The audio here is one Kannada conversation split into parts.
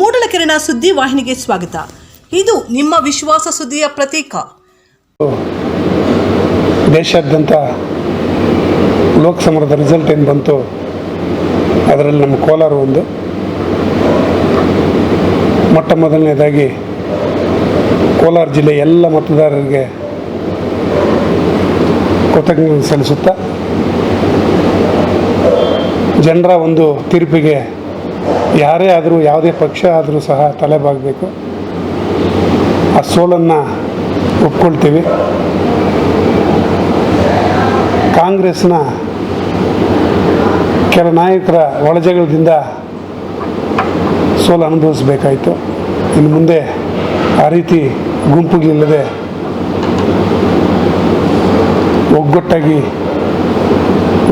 ಮೂಡಲಕೆರೆನ ಸುದ್ದಿ ವಾಹಿನಿಗೆ ಸ್ವಾಗತ. ಇದು ನಿಮ್ಮ ವಿಶ್ವಾಸ ಸುದ್ದಿಯ ಪ್ರತೀಕ. ದೇಶಾದ್ಯಂತ ಲೋಕಸಮರದ ರಿಸಲ್ಟ್ ಏನು ಬಂತು? ಅದರಲ್ಲಿ ನಮ್ಮ ಕೋಲಾರ ಒಂದು. ಮೊಟ್ಟ ಮೊದಲನೇದಾಗಿ ಕೋಲಾರ ಜಿಲ್ಲೆ ಎಲ್ಲ ಮತದಾರರಿಗೆ ಕೃತಜ್ಞತೆ ಸಲ್ಲಿಸುತ್ತಾ ಜನರ ಒಂದು ತೀರ್ಪಿಗೆ ಯಾರೇ ಆದರೂ, ಯಾವುದೇ ಪಕ್ಷ ಆದರೂ ಸಹ ತಲೆಬಾಗಬೇಕು. ಆ ಸೋಲನ್ನು ಒಪ್ಕೊಳ್ತೀವಿ. ಕಾಂಗ್ರೆಸ್ನ ಕೆಲ ನಾಯಕರ ಒಳಜಗಳದಿಂದ ಸೋಲು ಅನುಭವಿಸಬೇಕಾಯಿತು. ಇನ್ನು ಮುಂದೆ ಆ ರೀತಿ ಗುಂಪುಗಳಿಲ್ಲದೆ ಒಗ್ಗಟ್ಟಾಗಿ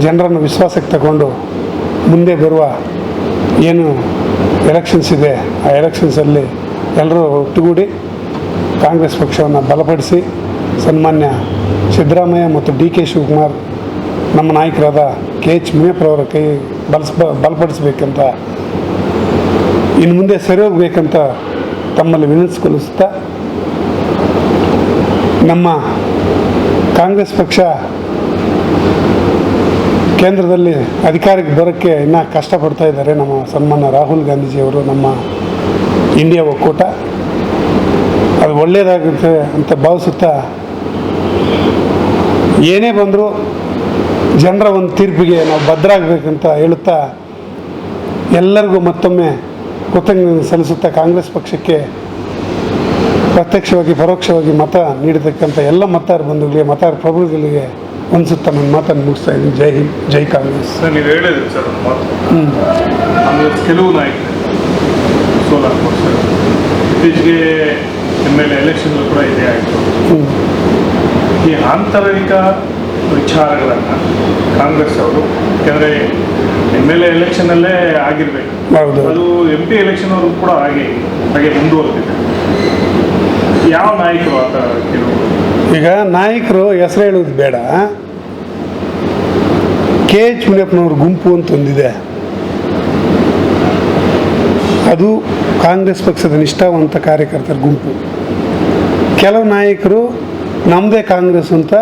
ಜನರನ್ನು ವಿಶ್ವಾಸಕ್ಕೆ ತಗೊಂಡು ಮುಂದೆ ಬರುವ ಏನು ಎಲೆಕ್ಷನ್ಸ್ ಇದೆ, ಆ ಎಲೆಕ್ಷನ್ಸಲ್ಲಿ ಎಲ್ಲರೂ ಒಟ್ಟುಗೂಡಿ ಕಾಂಗ್ರೆಸ್ ಪಕ್ಷವನ್ನು ಬಲಪಡಿಸಿ ಸನ್ಮಾನ್ಯ ಸಿದ್ದರಾಮಯ್ಯ ಮತ್ತು ಡಿ ಕೆ ಶಿವಕುಮಾರ್ ನಮ್ಮ ನಾಯಕರಾದ ಕೆ ಎಚ್ ಮುನಿಯಪ್ಪರವರ ಕೈ ಬಲಸ್ ಬಲಪಡಿಸಬೇಕಂತ ಇನ್ನು ಮುಂದೆ ಸರಿ ಹೋಗಬೇಕಂತ ತಮ್ಮಲ್ಲಿ ವಿನಂತಿಸಿಕೊಳ್ಳಿಸುತ್ತಾ ನಮ್ಮ ಕಾಂಗ್ರೆಸ್ ಪಕ್ಷ ಕೇಂದ್ರದಲ್ಲಿ ಅಧಿಕಾರಕ್ಕೆ ಬರೋಕ್ಕೆ ಇನ್ನೂ ಕಷ್ಟಪಡ್ತಾ ಇದ್ದಾರೆ ನಮ್ಮ ಸನ್ಮಾನ್ಯ ರಾಹುಲ್ ಗಾಂಧೀಜಿಯವರು ನಮ್ಮ ಇಂಡಿಯಾ ಒಕ್ಕೂಟ. ಅದು ಒಳ್ಳೆಯದಾಗುತ್ತೆ ಅಂತ ಭಾವಿಸುತ್ತಾ ಏನೇ ಬಂದರೂ ಜನರ ಒಂದು ತೀರ್ಪಿಗೆ ನಾವು ಭದ್ರಾಗಬೇಕಂತ ಹೇಳುತ್ತಾ ಎಲ್ಲರಿಗೂ ಮತ್ತೊಮ್ಮೆ ಕೃತಜ್ಞತೆ ಸಲ್ಲಿಸುತ್ತಾ ಕಾಂಗ್ರೆಸ್ ಪಕ್ಷಕ್ಕೆ ಪ್ರತ್ಯಕ್ಷವಾಗಿ, ಪರೋಕ್ಷವಾಗಿ ಮತ ನೀಡತಕ್ಕಂಥ ಎಲ್ಲ ಮತದಾರ ಬಂಧುಗಳಿಗೆ ಮತದಾರ ಪ್ರಭುಗಳಿಗೆ ಅನಿಸುತ್ತಾ ನನ್ನ ಮಾತನ್ನು ಮುಗಿಸ್ತಾ ಇದ್ದೀನಿ. ಜೈ ಹಿಂದ್ ಜೈ ಕಾಂಗ್ರೆಸ್. ಸರ್ ನೀವು ಹೇಳಿದ್ರಿ ಸರ್ ಒಂದು ಮಾತು. ಕೆಲವು ನಾಯಕರು ಸೋಲಾರ್ ಪಕ್ಷ ಇತ್ತೀಚೆಗೆ ಎಂ ಎಲ್ ಎಲೆಕ್ಷನ್ ಕೂಡ ಇದೆ ಆಯಿತು. ಹ್ಞೂ ಈ ಆಂತರಿಕ ವಿಚಾರಗಳನ್ನು ಕಾಂಗ್ರೆಸ್ ಅವರು ಯಾಕೆಂದರೆ ಎಂ ಎಲ್ ಎ ಎಲೆಕ್ಷನಲ್ಲೇ ಆಗಿರಬೇಕು. ಅದು ಎಂ ಪಿ ಎಲೆಕ್ಷನ್ ಅವರು ಕೂಡ ಹಾಗೆ ಹಾಗೆ ಮುಂದುವರೆದಿದೆ. ಯಾವ ನಾಯಕರು ಆ ಥರ ಕೆಲವು? ಈಗ ನಾಯಕರು ಹೆಸರು ಹೇಳೋದು ಬೇಡ. ಕೆ ಎಚ್ ಮುನಿಯಪ್ಪನವ್ರ ಗುಂಪು ಅಂತ ಒಂದಿದೆ. ಅದು ಕಾಂಗ್ರೆಸ್ ಪಕ್ಷದ ನಿಷ್ಠಾವಂತ ಕಾರ್ಯಕರ್ತರ ಗುಂಪು. ಕೆಲವು ನಾಯಕರು ನಮ್ಮದೇ ಕಾಂಗ್ರೆಸ್ ಅಂತ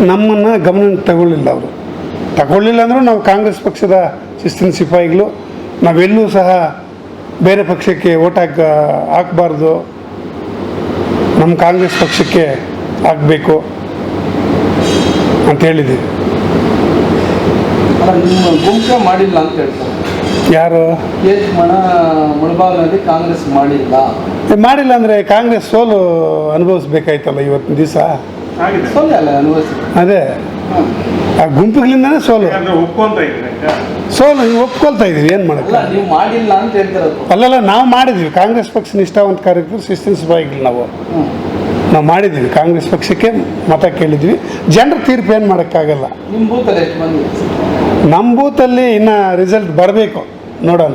ನಮ್ಮನ್ನು ಗಮನಕ್ಕೆ ತಗೊಳ್ಳಿಲ್ಲ ಅವರು. ತಗೊಳ್ಳಿಲ್ಲ ಅಂದರೂ ನಾವು ಕಾಂಗ್ರೆಸ್ ಪಕ್ಷದ ಶಿಸ್ತಿನ ಸಿಪಾಯಿಗಳು. ನಾವೆಲ್ಲೂ ಸಹ ಬೇರೆ ಪಕ್ಷಕ್ಕೆ ಓಟ್ ಹಾಕ ಹಾಕಬಾರ್ದು. ನಮ್ಮ ಕಾಂಗ್ರೆಸ್ ಪಕ್ಷಕ್ಕೆ ಆಗಬೇಕು ಅಂತ ಹೇಳಿದ್ದೀವಿ ಗುಂಪೇ ಮಾಡಿಲ್ಲ ಅಂತ ಹೇಳ್ತಾರೆ ಯಾರು? ಮುಳಬಾಗ್ನಲ್ಲಿ ಕಾಂಗ್ರೆಸ್ ಮಾಡಿಲ್ಲ. ಮಾಡಿಲ್ಲ ಅಂದರೆ ಕಾಂಗ್ರೆಸ್ ಸೋಲು ಅನುಭವಿಸ್ಬೇಕಾಯ್ತಲ್ಲ ಇವತ್ತಿನ ದಿವಸ? ಅಲ್ಲ ಅನುಭವಿಸಿ ಅದೇ. ಆ ಗುಂಪುಗಳಿಂದನೇ ಸೋಲು. ಸೋಲು ನೀವು ಒಪ್ಕೊಳ್ತಾ ಇದೀವಿ ಏನು ಮಾಡಕ್ಕೆ? ನೀವು ಮಾಡಿಲ್ಲ ಅಂತ ಹೇಳ್ತಿರೋದು. ಅಲ್ಲಲ್ಲ ನಾವು ಮಾಡಿದ್ವಿ ಕಾಂಗ್ರೆಸ್ ಪಕ್ಷ ನಿಷ್ಠಾವಂತ ಕಾರ್ಯಕ್ರಮ ಶಿಸ್ತಿನ ಸಿಪಾಯಿಗಳು ನಾವು. ನಾವು ಮಾಡಿದ್ವಿ ಕಾಂಗ್ರೆಸ್ ಪಕ್ಷಕ್ಕೆ ಮತ ಕೇಳಿದ್ವಿ ಜನರ ತೀರ್ಪು ಏನು ಮಾಡೋಕ್ಕಾಗಲ್ಲ. ನಮ್ಮ ಬೂತಲ್ಲಿ ಇನ್ನು ರಿಸಲ್ಟ್ ಬರಬೇಕು. ನೋಡೋಣ.